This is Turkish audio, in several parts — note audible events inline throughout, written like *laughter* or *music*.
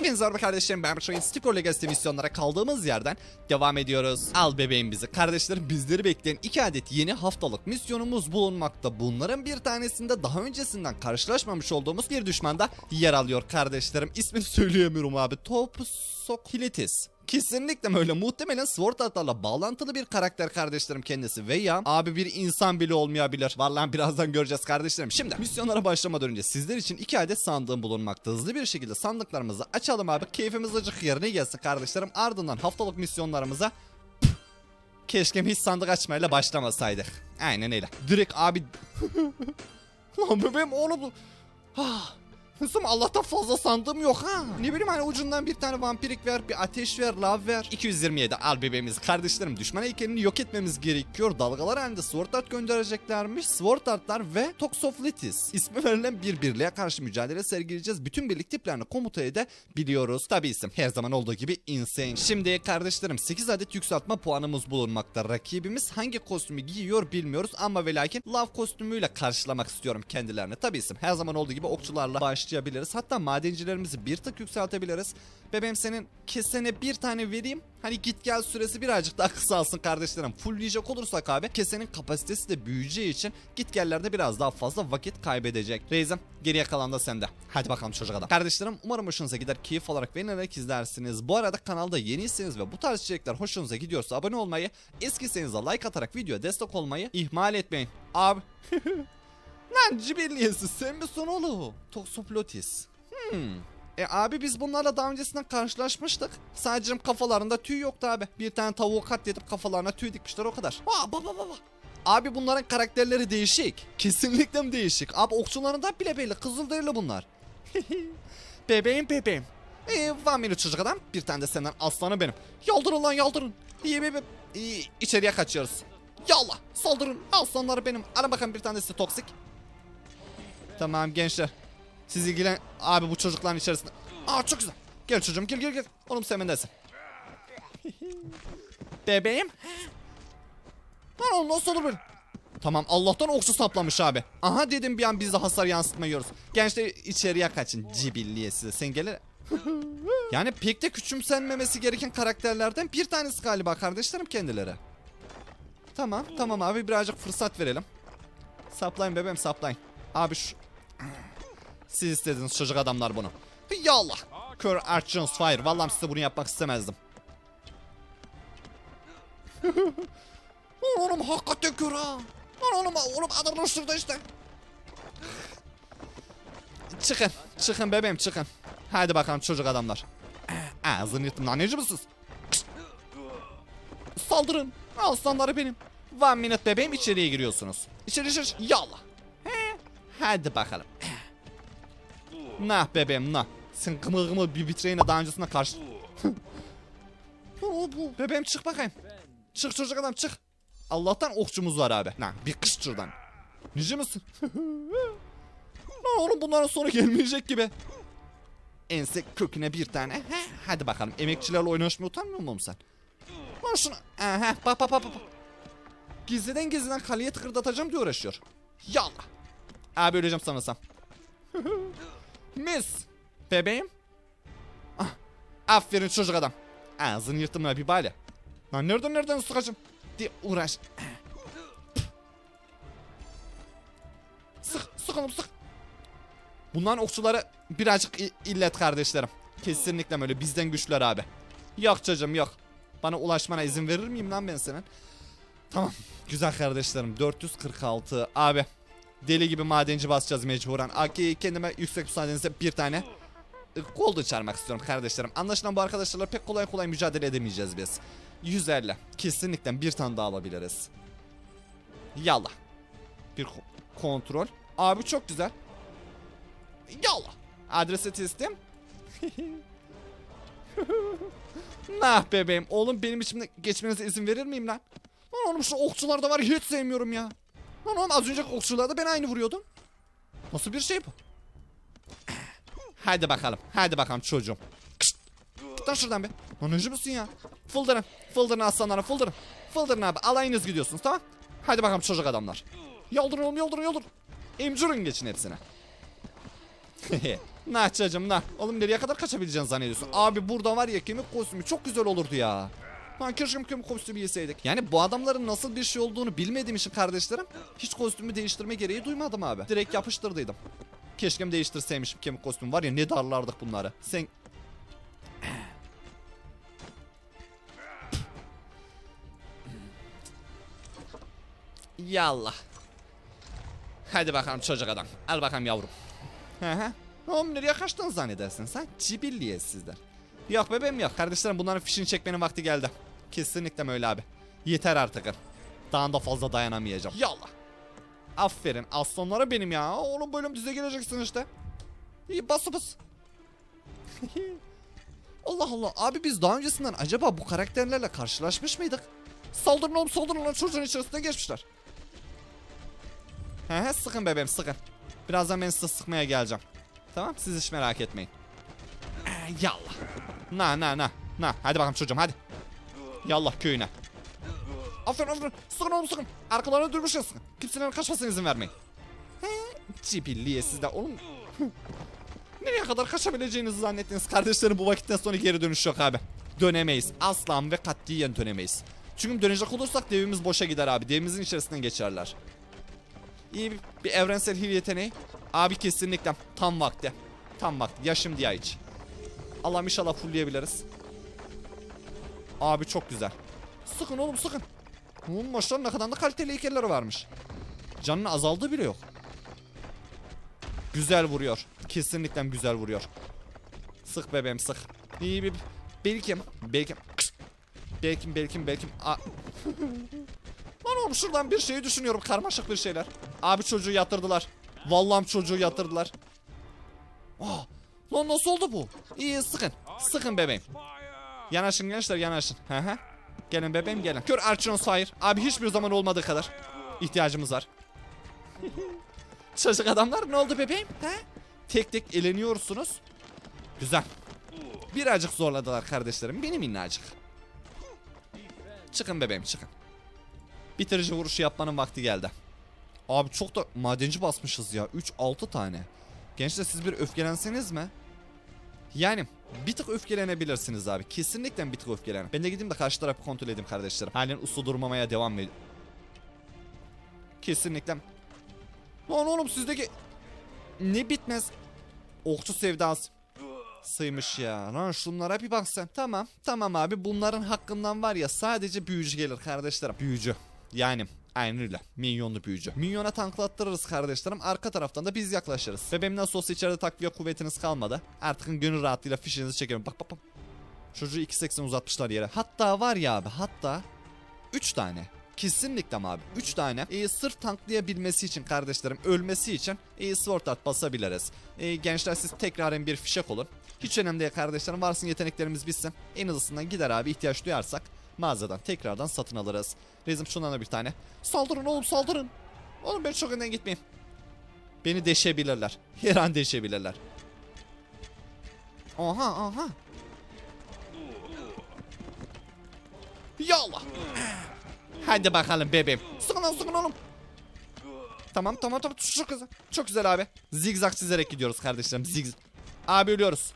Hepinize merhaba kardeşlerim ben Şahin Sticker Legacy misyonlara kaldığımız yerden devam ediyoruz. Al bebeğim bizi. Kardeşlerim bizleri bekleyen iki adet yeni haftalık misyonumuz bulunmakta. Bunların bir tanesinde daha öncesinden karşılaşmamış olduğumuz bir düşmanda yer alıyor kardeşlerim. İsmini *laughs* söyleyemiyorum abi. Topsokhilitis. Kesinlikle öyle. Muhtemelen Sword Art'larla bağlantılı bir karakter kardeşlerim kendisi. Veya abi bir insan bile olmayabilir. Vallahi *laughs* birazdan göreceğiz kardeşlerim. Şimdi misyonlara başlamadan önce sizler için iki adet sandığım bulunmakta. Hızlı bir şekilde sandıklarımızı açalım abi. Keyfimiz acık yerine gelsin kardeşlerim. Ardından haftalık misyonlarımıza *laughs* Keşke hiç sandık açmayla başlamasaydık. Aynen öyle. Direkt abi... *laughs* Lan bebeğim oğlum... Ah, Hızım Allah'tan fazla sandığım yok ha. Ne bileyim hani ucundan bir tane vampirik ver, bir ateş ver, lav ver. 227 al bebeğimiz. Kardeşlerim düşman heykelini yok etmemiz gerekiyor. Dalgalar halinde Sword Art göndereceklermiş. Sword Art'lar ve Toxoflitis. ismi verilen bir birliğe karşı mücadele sergileyeceğiz. Bütün birlik tiplerini komuta edebiliyoruz. Tabi isim her zaman olduğu gibi insane. Şimdi kardeşlerim 8 adet yükseltme puanımız bulunmakta. Rakibimiz hangi kostümü giyiyor bilmiyoruz ama ve lakin lav kostümüyle karşılamak istiyorum kendilerini. Tabi isim her zaman olduğu gibi okçularla başlayabiliriz. Hatta madencilerimizi bir tık yükseltebiliriz. Bebeğim senin kesene bir tane vereyim. Hani git gel süresi birazcık daha kısalsın kardeşlerim. Fullleyecek olursak abi kesenin kapasitesi de büyüyeceği için git gellerde biraz daha fazla vakit kaybedecek. Reis'im geriye kalan da sende. Hadi bakalım çocuk adam. Kardeşlerim umarım hoşunuza gider. Keyif olarak beğenerek izlersiniz. Bu arada kanalda yeniyseniz ve bu tarz içerikler hoşunuza gidiyorsa abone olmayı, eskiyseniz de like atarak videoya destek olmayı ihmal etmeyin. Abi. *laughs* Lan cibilliyesi sen misin oğlum? Toxoplotis. Hmm. E abi biz bunlarla daha öncesinden karşılaşmıştık. Sadece kafalarında tüy yoktu abi. Bir tane tavuğu katledip kafalarına tüy dikmişler o kadar. Aa baba baba. Abi bunların karakterleri değişik. Kesinlikle mi değişik? Abi okçularından bile belli. Kızılderili bunlar. *laughs* bebeğim bebeğim. Ee, vampir çocuk adam. Bir tane de senden aslanı benim. Yaldırın lan yaldırın. İyi bebe. İyi, içeriye kaçıyoruz. Yallah saldırın aslanları benim. Ara bakalım bir tanesi toksik. Tamam gençler. Siz ilgilen... Abi bu çocukların içerisinde... Aa çok güzel. Gel çocuğum gel gel gel. Oğlum sen bendesin. *laughs* Bebeğim. Lan oğlum nasıl olur böyle? Tamam Allah'tan okçu saplamış abi. Aha dedim bir an biz de hasar yansıtma yiyoruz. Gençler içeriye kaçın. Cibilliye size. Sen gelir. *laughs* yani pek de küçümsenmemesi gereken karakterlerden bir tanesi galiba kardeşlerim kendileri. Tamam tamam abi birazcık fırsat verelim. Saplayın bebeğim saplayın. Abi şu... Siz istediniz çocuk adamlar bunu. Yallah. Kör Archons Fire. Vallahi size bunu yapmak istemezdim. *laughs* Oğlum hakikaten kör ha. Lan oğlum oğlum adamlar şurada işte. Çıkın. Çıkın bebeğim çıkın. Hadi bakalım çocuk adamlar. Ağzını yırttım lan neci misiniz? Saldırın. Aslanları benim. One minute bebeğim içeriye giriyorsunuz. İçeri içeri. Yallah. Hadi bakalım. Nah bebeğim nah. Sen kımıl kımıl bir vitreğine daha öncesinde karşı... *laughs* Bebeğim çık bakayım. Çık çocuk adam çık. Allah'tan okçumuz var abi. Nah bir kış şuradan. Nice misin? *laughs* Lan oğlum bunların sonu gelmeyecek gibi. Ense köküne bir tane. He, hadi bakalım emekçilerle oynaşmaya utanmıyor musun sen? Lan şunu. Aha bak bak bak bak. Gizliden gizliden kaleye tıkırdatacağım diye uğraşıyor. Yallah. Abi öleceğim sanırsam. *laughs* Mis. Bebeğim. Ah, aferin çocuk adam. Ağzını yırttım ya bir bale. Lan nereden nereden sıkacağım? Diye uğraş. *clears throat* Sık sık oğlum sık. Bunların okçuları birazcık illet kardeşlerim. Kesinlikle öyle bizden güçlüler abi. Yok çocuğum yok. Bana ulaşmana izin verir miyim lan ben senin? Tamam. Güzel kardeşlerim. 446 abi. Deli gibi madenci basacağız mecburen. Aki kendime yüksek müsaadenizle bir tane e, Golden çağırmak istiyorum kardeşlerim. Anlaşılan bu arkadaşlarla pek kolay kolay mücadele edemeyeceğiz biz. 150. Kesinlikle bir tane daha alabiliriz. Yallah. Bir ko- kontrol. Abi çok güzel. Yallah. Adresi teslim. *laughs* nah bebeğim. Oğlum benim içimde geçmenize izin verir miyim lan? Lan oğlum şu okçular da var hiç sevmiyorum ya. Lan oğlum az önceki okçularda ben aynı vuruyordum. Nasıl bir şey bu? Hadi bakalım. Hadi bakalım çocuğum. Kışt. Şuradan be. Lan önce müsün ya? Fıldırın. Fıldırın aslanlara fıldırın. Fıldırın abi. Alayınız gidiyorsunuz tamam. Hadi bakalım çocuk adamlar. Yaldırın oğlum yaldırın yaldırın. Emcurun geçin hepsine. *laughs* Nah çocuğum nah. Oğlum nereye kadar kaçabileceğini zannediyorsun? Abi burada var ya kemik kostümü çok güzel olurdu ya. Lan keşke kemik kostümü yeseydik. Yani bu adamların nasıl bir şey olduğunu bilmediğim için kardeşlerim hiç kostümü değiştirme gereği duymadım abi. Direkt yapıştırdıydım. Keşke değiştirseymişim kemik kostümü var ya ne darlardık bunları. Sen Yallah. Hadi bakalım çocuk adam. Al bakalım yavrum. Hı hı. Oğlum nereye kaçtın zannedersin sen? Cibilliye sizler. Yok bebeğim yok. Kardeşlerim bunların fişini çekmenin vakti geldi. Kesinlikle öyle abi. Yeter artık. Daha da fazla dayanamayacağım. Yallah. Aferin aslanlara benim ya. Oğlum bölüm düze geleceksin işte. İyi bas bas. *laughs* Allah Allah. Abi biz daha öncesinden acaba bu karakterlerle karşılaşmış mıydık? Saldırın oğlum saldırın lan çocuğun içerisinde geçmişler. He he sıkın bebeğim sıkın. Birazdan ben size sıkmaya geleceğim. Tamam siz hiç merak etmeyin. Ee, yallah. Na na na. Na hadi bakalım çocuğum hadi. Yallah köyüne. Aferin aferin. Sıkın oğlum sıkın. Arkalarına durmuşsun sıkın. Kimsenin kaçmasına izin vermeyin. He. Cibilliye sizde oğlum. Nereye kadar kaçabileceğinizi zannettiniz kardeşlerim bu vakitten sonra geri dönüş yok abi. Dönemeyiz. Asla ve katiyen dönemeyiz. Çünkü dönecek olursak devimiz boşa gider abi. Devimizin içerisinden geçerler. İyi bir, bir evrensel hil yeteneği. Abi kesinlikle tam vakti. Tam vakti. Yaşım diye hiç. Allah'ım inşallah fullleyebiliriz. Abi çok güzel. Sıkın oğlum sıkın. Oğlum maçların ne kadar da kaliteli heykelleri varmış. Canının azaldığı bile yok. Güzel vuruyor. Kesinlikle güzel vuruyor. Sık bebeğim sık. İyi bir... Belkim. Belkim. Belkim belkim belkim. *laughs* Lan oğlum şuradan bir şey düşünüyorum. Karmaşık bir şeyler. Abi çocuğu yatırdılar. Vallahi çocuğu yatırdılar. Aa, lan nasıl oldu bu? İyi sıkın. Sıkın bebeğim. Yanaşın gençler yanaşın. Hı. Gelin bebeğim gelin. Kör Archon hayır. Abi hiçbir zaman olmadığı kadar. ihtiyacımız var. *laughs* Çocuk adamlar ne oldu bebeğim? He? Tek tek eleniyorsunuz. Güzel. Birazcık zorladılar kardeşlerim. Benim minnacık. Çıkın bebeğim çıkın. Bitirici vuruşu yapmanın vakti geldi. Abi çok da madenci basmışız ya. 3-6 tane. Gençler siz bir öfkelenseniz mi? Yani bir tık öfkelenebilirsiniz abi. Kesinlikle bir tık öfkelenin. Ben de gideyim de karşı tarafı kontrol edeyim kardeşlerim. Halen uslu durmamaya devam ediyor. Kesinlikle. Lan oğlum sizdeki ne bitmez okçu sevdası sıymış ya. Lan şunlara bir bak sen. Tamam. Tamam abi bunların hakkından var ya sadece büyücü gelir kardeşlerim. Büyücü. Yani Aynen öyle. Minyonlu büyücü. Minyona tanklattırırız kardeşlerim. Arka taraftan da biz yaklaşırız. Ve benim nasıl olsa içeride takviye kuvvetiniz kalmadı. Artık gönül rahatlığıyla fişinizi çekerim. Bak bak bak. Çocuğu 2.80 uzatmışlar yere. Hatta var ya abi hatta 3 tane. Kesinlikle abi. 3 tane. E, sırf tanklayabilmesi için kardeşlerim ölmesi için e, sword art basabiliriz. E, gençler siz tekraren bir fişek olun. Hiç önemli değil kardeşlerim. Varsın yeteneklerimiz bitsin. En hızlısından gider abi ihtiyaç duyarsak mağazadan tekrardan satın alırız. Rezim şundan da bir tane. Saldırın oğlum saldırın. Oğlum ben çok önden gitmeyeyim. Beni deşebilirler. *laughs* Her an deşebilirler. Aha aha. Yallah. Hadi bakalım bebeğim. Sıkın lan sıkın oğlum. Tamam tamam tamam çok güzel. Çok güzel abi. Zigzag çizerek gidiyoruz kardeşlerim. Zigzag. Abi ölüyoruz.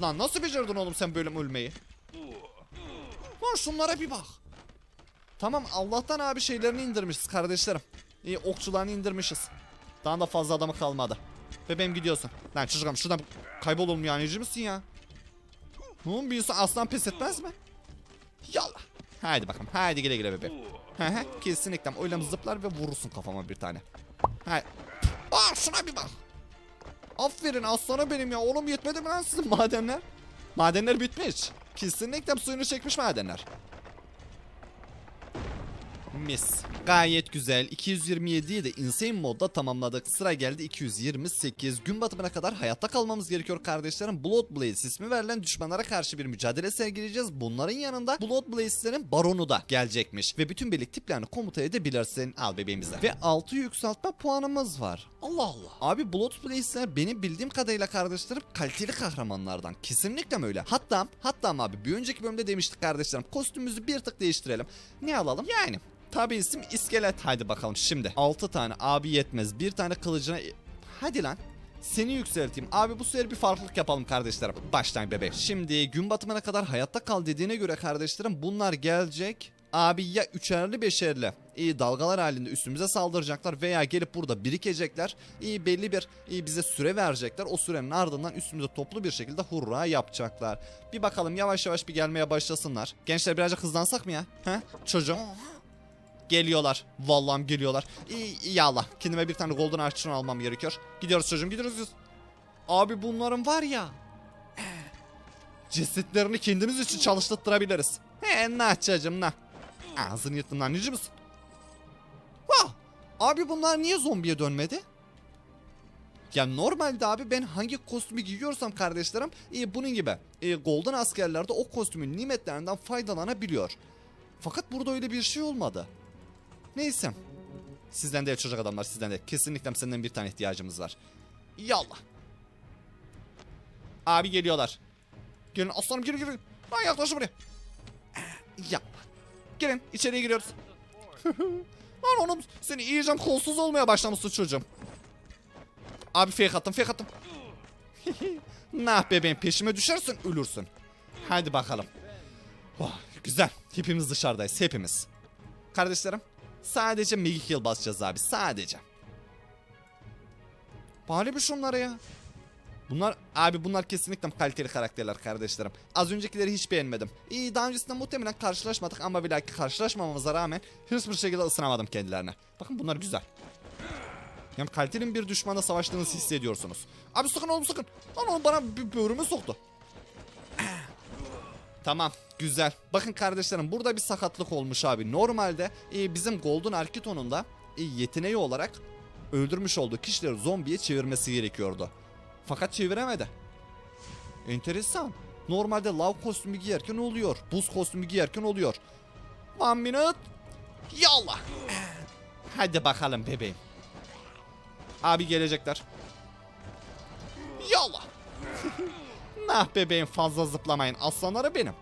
Lan nasıl becerdin oğlum sen böyle ölmeyi? Lan şunlara bir bak. Tamam Allah'tan abi şeylerini indirmişiz kardeşlerim. İyi okçularını indirmişiz. Daha da fazla adamı kalmadı. Bebeğim gidiyorsun. Lan çocuğum şuradan kaybolun yani neci misin ya? Oğlum bir insan aslan pes etmez mi? Yallah. Haydi bakalım. Haydi güle güle bebeğim. Hı hı. Kesinlikle. Öyle zıplar ve vurursun kafama bir tane. Haydi. Aa şuna bir bak. Aferin aslana benim ya. Oğlum yetmedi mi lan sizin madenler? Madenler bitmiş. Kesinlikle suyunu çekmiş madenler. Mis. Gayet güzel. 227'yi de Insane modda tamamladık. Sıra geldi 228. Gün batımına kadar hayatta kalmamız gerekiyor kardeşlerim. Blood Blaze ismi verilen düşmanlara karşı bir mücadele sergileyeceğiz. Bunların yanında Blood Blaze'lerin baronu da gelecekmiş. Ve bütün birlik tiplerini komuta edebilirsin. Al bebeğimize. Ve 6 yükseltme puanımız var. Allah Allah. Abi Blood Blaze'ler benim bildiğim kadarıyla kardeşlerim kaliteli kahramanlardan. Kesinlikle öyle. Hatta hatta abi bir önceki bölümde demiştik kardeşlerim. Kostümümüzü bir tık değiştirelim. Ne alalım? Yani Tabi isim iskelet. Hadi bakalım şimdi. 6 tane abi yetmez. Bir tane kılıcına... Hadi lan. Seni yükselteyim. Abi bu sefer bir farklılık yapalım kardeşlerim. Baştan bebe. Şimdi gün batımına kadar hayatta kal dediğine göre kardeşlerim bunlar gelecek. Abi ya üçerli beşerli iyi dalgalar halinde üstümüze saldıracaklar veya gelip burada birikecekler. İyi belli bir iyi bize süre verecekler. O sürenin ardından üstümüze toplu bir şekilde hurra yapacaklar. Bir bakalım yavaş yavaş bir gelmeye başlasınlar. Gençler birazcık hızlansak mı ya? He? Çocuğum. Geliyorlar. Vallahi geliyorlar. İyi, iyi Allah. Kendime bir tane golden archer almam gerekiyor. Gidiyoruz çocuğum gidiyoruz. Abi bunların var ya. Cesetlerini kendimiz için çalıştırtırabiliriz. He ne çocuğum ne? Ağzını yırttın lan nici misin? Vah! Abi bunlar niye zombiye dönmedi? Ya normalde abi ben hangi kostümü giyiyorsam kardeşlerim e, bunun gibi e, Golden askerlerde o kostümün nimetlerinden faydalanabiliyor. Fakat burada öyle bir şey olmadı. Neyse. Sizden de çocuk adamlar sizden de. Kesinlikle senden bir tane ihtiyacımız var. Yallah. Abi geliyorlar. Gelin aslanım gelin gelin. Lan yaklaşın buraya. Yap. Gelin içeriye giriyoruz. *laughs* Lan oğlum seni yiyeceğim kolsuz olmaya başlamışsın çocuğum. Abi fake attım fake attım. *laughs* nah bebeğim peşime düşersin ölürsün. Hadi bakalım. Oh, güzel. Hepimiz dışarıdayız hepimiz. Kardeşlerim sadece Mega Kill basacağız abi sadece. Bir şunlara ya. Bunlar abi bunlar kesinlikle kaliteli karakterler kardeşlerim. Az öncekileri hiç beğenmedim. İyi daha öncesinde muhtemelen karşılaşmadık ama bir dahaki karşılaşmamamıza rağmen hiçbir şekilde ısınamadım kendilerine. Bakın bunlar güzel. Yani kaliteli bir düşmanla savaştığınızı hissediyorsunuz. Abi sakın oğlum sakın. Lan oğlum bana bir böğrüme soktu. Tamam güzel. Bakın kardeşlerim burada bir sakatlık olmuş abi. Normalde e, bizim Golden Arkiton'un da e, yeteneği olarak öldürmüş olduğu kişileri zombiye çevirmesi gerekiyordu. Fakat çeviremedi. Enteresan. Normalde lav kostümü giyerken oluyor. Buz kostümü giyerken oluyor. One minute. Yallah. Hadi bakalım bebeğim. Abi gelecekler. Yallah. *laughs* nah bebeğim fazla zıplamayın. Aslanları benim.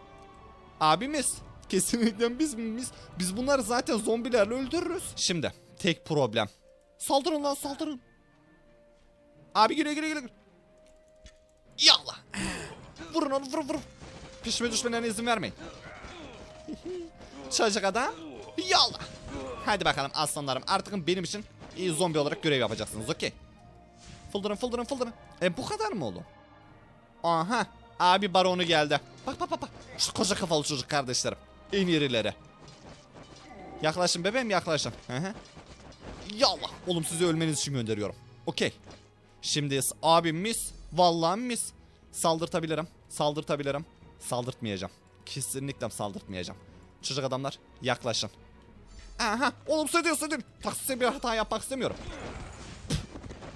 Abimiz. Kesinlikle biz biz biz bunları zaten zombilerle öldürürüz. Şimdi tek problem. Saldırın lan saldırın. Abi geliyor geliyor geliyor. Yallah. Vurun onu vurun vurun. Peşime düşmelerine izin vermeyin. Çocuk adam. Yallah. Hadi bakalım aslanlarım artık benim için iyi zombi olarak görev yapacaksınız okey. Fıldırın fıldırın fıldırın. E bu kadar mı oğlum? Aha. Abi baronu geldi. Bak bak bak bak. Şu koca kafalı çocuk kardeşlerim. En irileri. Yaklaşın bebeğim yaklaşın. Hı hı. Yallah. Oğlum sizi ölmeniz için gönderiyorum. Okey. Şimdi abim mis. Vallahi mis. Saldırtabilirim. Saldırtabilirim. Saldırtmayacağım. Kesinlikle saldırtmayacağım. Çocuk adamlar yaklaşın. Aha oğlum söylüyor söylüyor. Taksite bir hata yapmak istemiyorum.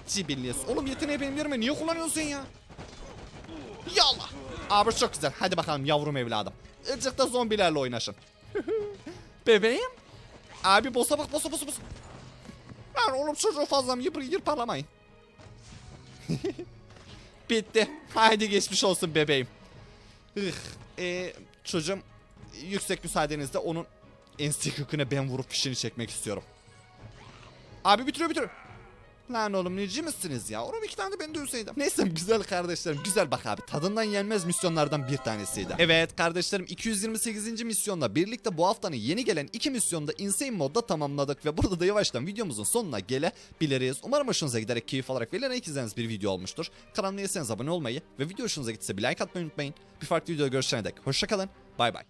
Cibilliyes. Oğlum yeteneği benim yerime niye kullanıyorsun ya? Yallah. Abi çok güzel. Hadi bakalım yavrum evladım. Azıcık da zombilerle oynaşın. *laughs* Bebeğim. Abi bosa bak bosa bosa bosa. Lan oğlum çocuğu fazla mı yıpır yırpalamayın. *laughs* Bitti. Haydi geçmiş olsun bebeğim. Ih, e, çocuğum yüksek müsaadenizle onun ense köküne ben vurup fişini çekmek istiyorum. Abi bitiriyor bitiriyor. Lan oğlum neci misiniz ya? Oğlum iki tane de ben dövseydim. Neyse güzel kardeşlerim güzel bak abi. Tadından yenmez misyonlardan bir tanesiydi. Evet kardeşlerim 228. misyonla birlikte bu haftanın yeni gelen iki misyonu da Insane modda tamamladık. Ve burada da yavaştan videomuzun sonuna gelebiliriz. Umarım hoşunuza giderek keyif alarak ve ilerlemek izlediğiniz bir video olmuştur. Kanalıma değilseniz abone olmayı ve video hoşunuza gitse bir like atmayı unutmayın. Bir farklı videoda görüşene dek hoşçakalın. Bay bay.